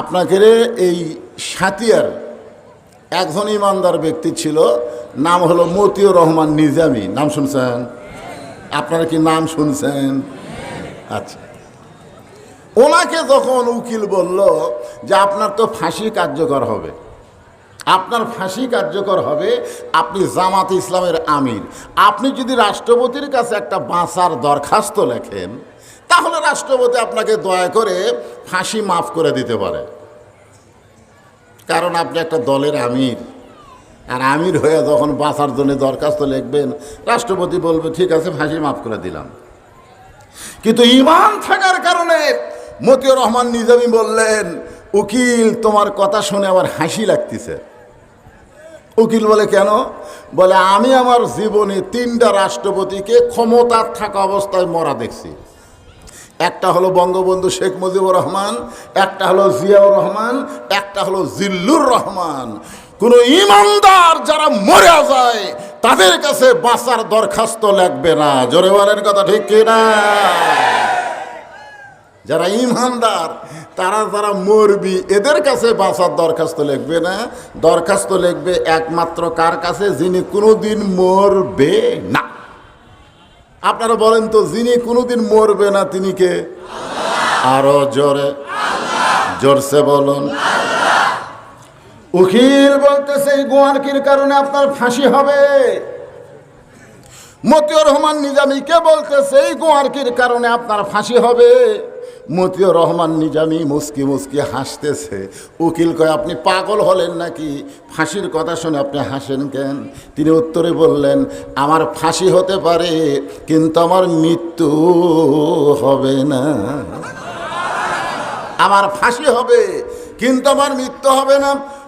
আপনাকে এই সাতিয়ার, একজন ইমানদার ব্যক্তি ছিল, নাম হলো মতিউর রহমান নিজামি। নাম শুনছেন? আপনারা কি নাম শুনছেন? আচ্ছা। ওনাকে যখন উকিল বলল যে আপনার তো ফাঁসি কার্যকর হবে, আপনার ফাঁসি কার্যকর হবে, আপনি জামাত ইসলামের আমির, আপনি যদি রাষ্ট্রপতির কাছে একটা বাঁচার দরখাস্ত লেখেন তাহলে রাষ্ট্রপতি আপনাকে দয়া করে ফাঁসি মাফ করে দিতে পারে। কারণ আপনি একটা দলের আমির। আর আমির হয়ে যখন বাঁচার জন্য দরখাস্ত লিখবেন, রাষ্ট্রপতি বলবে, ঠিক আছে, ফাঁসি মাফ করে দিলাম। কিন্তু ইমান থাকার কারণে মতিউর রহমান নিজামী বললেন, উকিল, তোমার কথা শুনে আমার হাসি লাগতেছে। উকিল বলে, কেন? বলে, আমি আমার জীবনে তিনটা রাষ্ট্রপতিকে ক্ষমতার থাকা অবস্থায় মরা দেখছি। একটা হলো বঙ্গবন্ধু শেখ মুজিবুর রহমান, একটা হলো জিয়াউর রহমান, একটা হলো জিল্লুর রহমান। কোন ইমানদার যারা মরে যায়, তাদের কাছে বাঁচার দরখাস্ত লাগবে না। জোরে বলেন কথা ঠিক কিনা? যারা ইমানদার, তারা যারা মরবি, এদের কাছে বাঁচার দরখাস্ত লিখবে না। দরখাস্ত লিখবে একমাত্র কার কাছে? যিনি কোনোদিন মরবে না। আপনারা বলেন তো, যিনি কোনোদিন মরবে না তিনি কে? আরও জোরে। জোরসে বলুন। উকিল বলতেছে গোয়ার গোয়ারকির কারণে আপনার ফাঁসি হবে। মতিউর রহমান নিজামীকে বলতেছে এই গোয়ারকির কারণে আপনার ফাঁসি হবে? মতিউর রহমান নিজামী মুস্কি মুস্কি হাসতেছে। উকিল কয়, আপনি পাগল হলেন নাকি? ফাঁসির কথা শুনে আপনি হাসেন কেন? তিনি উত্তরে বললেন, আমার ফাঁসি হতে পারে, কিন্তু আমার মৃত্যু হবে না। আমার ফাঁসি হবে, কিন্তু আমার মৃত্যু হবে না।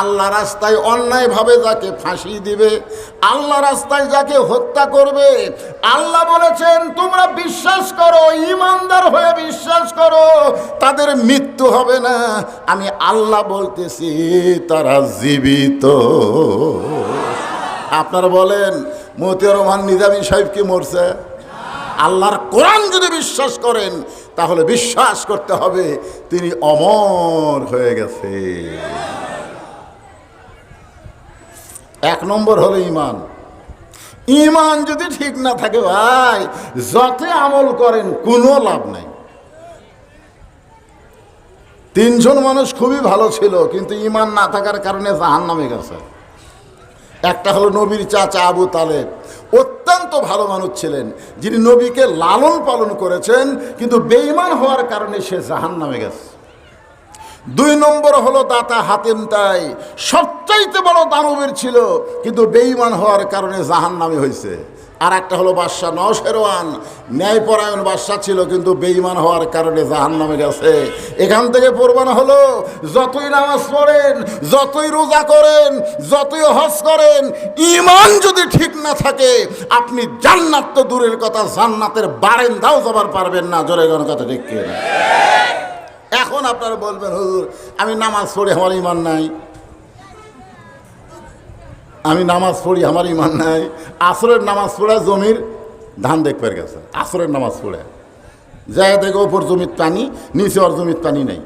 আল্লাহ রাস্তায় অন্যায়ভাবে যাকে ফাঁসি দিবে, আল্লাহ রাস্তায় যাকে হত্যা করবে, আল্লাহ বলেছেন, তোমরা বিশ্বাস করো, ইমানদার হয়ে বিশ্বাস করো, তাদের মৃত্যু হবে না। আমি আল্লাহ বলতেছি, তারা জীবিত। আপনারা বলেন, মতিউর রহমান নিজামী সাহেব কি মরছে? আল্লাহর কোরআন যদি বিশ্বাস করেন, তাহলে বিশ্বাস করতে হবে, তিনি অমর হয়ে গেছে। এক নম্বর হলো ইমান। ইমান যদি ঠিক না থাকে, ভাই, যত আমল করেন, কোনো লাভ নাই। তিনজন মানুষ খুবই ভালো ছিল, কিন্তু ইমান না থাকার কারণে জাহান নামে গেছে। একটা হলো নবীর চাচা আবু তালেব, অত্যন্ত ভালো মানুষ ছিলেন, যিনি নবীকে লালন পালন করেছেন, কিন্তু বেঈমান হওয়ার কারণে সে জাহান নামে গেছে। দুই নম্বর হলো দাতা হাতেম তাই সবচাইতে বড় দানবের ছিল, কিন্তু বেঈমান হওয়ার কারণে জাহান নামে হয়েছে আর একটা হলো বাদশাহ নশেরওয়ান ন্যায়পরায়ণ বাদশাহ ছিল, কিন্তু বেঈমান হওয়ার কারণে জাহান নামে গেছে এখান থেকে প্রমাণ হলো, যতই নামাজ পড়েন, যতই রোজা করেন, যতই হজ করেন ইমান যদি ঠিক না থাকে, আপনি জান্নাত তো দূরের কথা, জান্নাতের বারেন্দাও যাবার পারবেন না, জোরে গণ কথা ঠিক? এখন আপনারা বলবেন, হুজুর, আমি নামাজ পড়ি, আমার ইমান নাই। আমি নামাজ পড়ি, আমার ইমান নাই। আসরের নামাজ পড়ে জমির ধান দেখবার গেছে, আসরের নামাজ পড়ে। যায় দেখে ওপর জমির পানি, নিচে ওর জমির পানি নেই।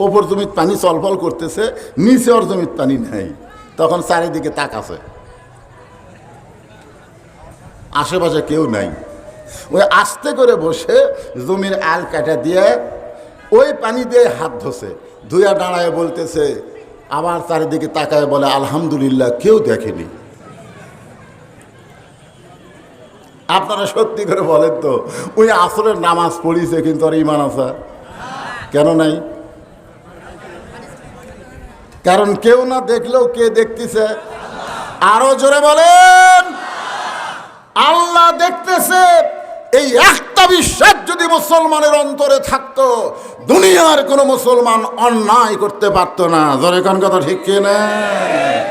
ওপর জমির পানি চলফল করতেছে, নিচে ওর জমির পানি নেই। তখন চারিদিকে তাক আছে। আশেপাশে কেউ নাই। ওই আস্তে করে বসে জমির আল কাটা দিয়ে ওই পানি দিয়ে হাত ধসে ধুয়া দাঁড়ায় বলতেছে, আবার চারিদিকে তাকায় বলে, আলহামদুলিল্লাহ, কেউ দেখেনি। আপনারা সত্যি করে বলেন তো, ওই আসরের নামাজ পড়িছে কিন্তু আর ইমান আসা কেন নাই? কারণ কেউ না দেখলেও কে দেখতেছে? আরও জোরে বলেন, আল্লাহ দেখতেছে। এই একটা বিশ্বাস যদি মুসলমানের অন্তরে থাকতো, দুনিয়ার কোনো মুসলমান অন্যায় করতে পারতো না। জরে কথা ঠিক কিনা?